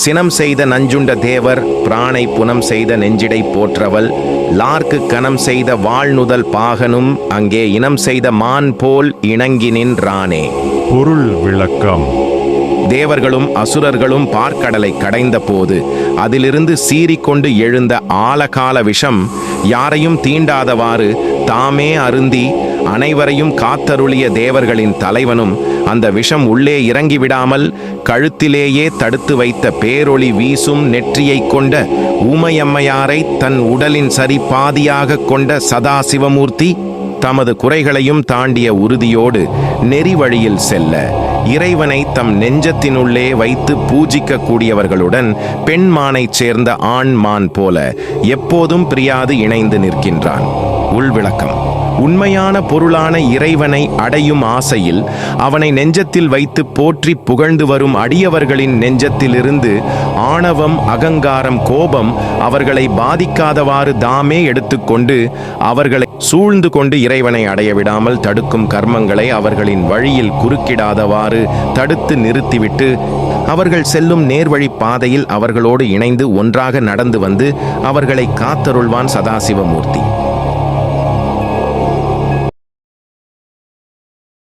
சினம் செய்த நஞ்சுண்ட தேவர் பிராணை புனம் செய்த நெஞ்சிடை போற்றவள் லார்க்கு கனம் செய்த வாழ்நுதல் பாகனும் அங்கே இனம் செய்த மான் போல் இணங்கி நின்றானே பொருள் விளக்கம். தேவர்களும் அசுரர்களும் பார்க்கடலை கடைந்த போது அதிலிருந்து சீறிக்கொண்டு எழுந்த ஆலகால விஷம் யாரையும் தீண்டாதவாறு தாமே அருந்தி அனைவரையும் காத்தருளிய தேவர்களின் தலைவனும் அந்த விஷம் உள்ளே இறங்கிவிடாமல் கழுத்திலேயே தடுத்து வைத்த பேரொளி வீசும் நெற்றியைக் கொண்ட ஊமையம்மையாரை தன் உடலின் சரி பாதியாக கொண்ட சதாசிவமூர்த்தி தமது குறைகளையும் தாண்டிய உறுதியோடு நெறி வழியில் செல்ல இறைவனை தம் நெஞ்சத்தினுள்ளே வைத்து பூஜிக்கக்கூடியவர்களுடன் கூடியவர்களுடன் பெண்மானைச் சேர்ந்த ஆண் மான் போல எப்போதும் பிரியாது இணைந்து நிற்கின்றான். உள்விளக்கம். உண்மையான பொருளான இறைவனை அடையும் ஆசையில் அவனை நெஞ்சத்தில் வைத்து போற்றி புகழ்ந்து வரும் அடியவர்களின் நெஞ்சத்திலிருந்து ஆணவம் அகங்காரம் கோபம் அவர்களை பாதிக்காதவாறு தாமே எடுத்துக்கொண்டு அவர்களை சூழ்ந்து கொண்டு இறைவனை அடைய விடாமல் தடுக்கும் கர்மங்களை அவர்களின் வழியில் குறுக்கிடாதவாறு தடுத்து நிறுத்திவிட்டு அவர்கள் செல்லும் நேர்வழி பாதையில் அவர்களோடு இணைந்து ஒன்றாக நடந்து வந்து அவர்களை காத்தருள்வான் சதாசிவமூர்த்தி.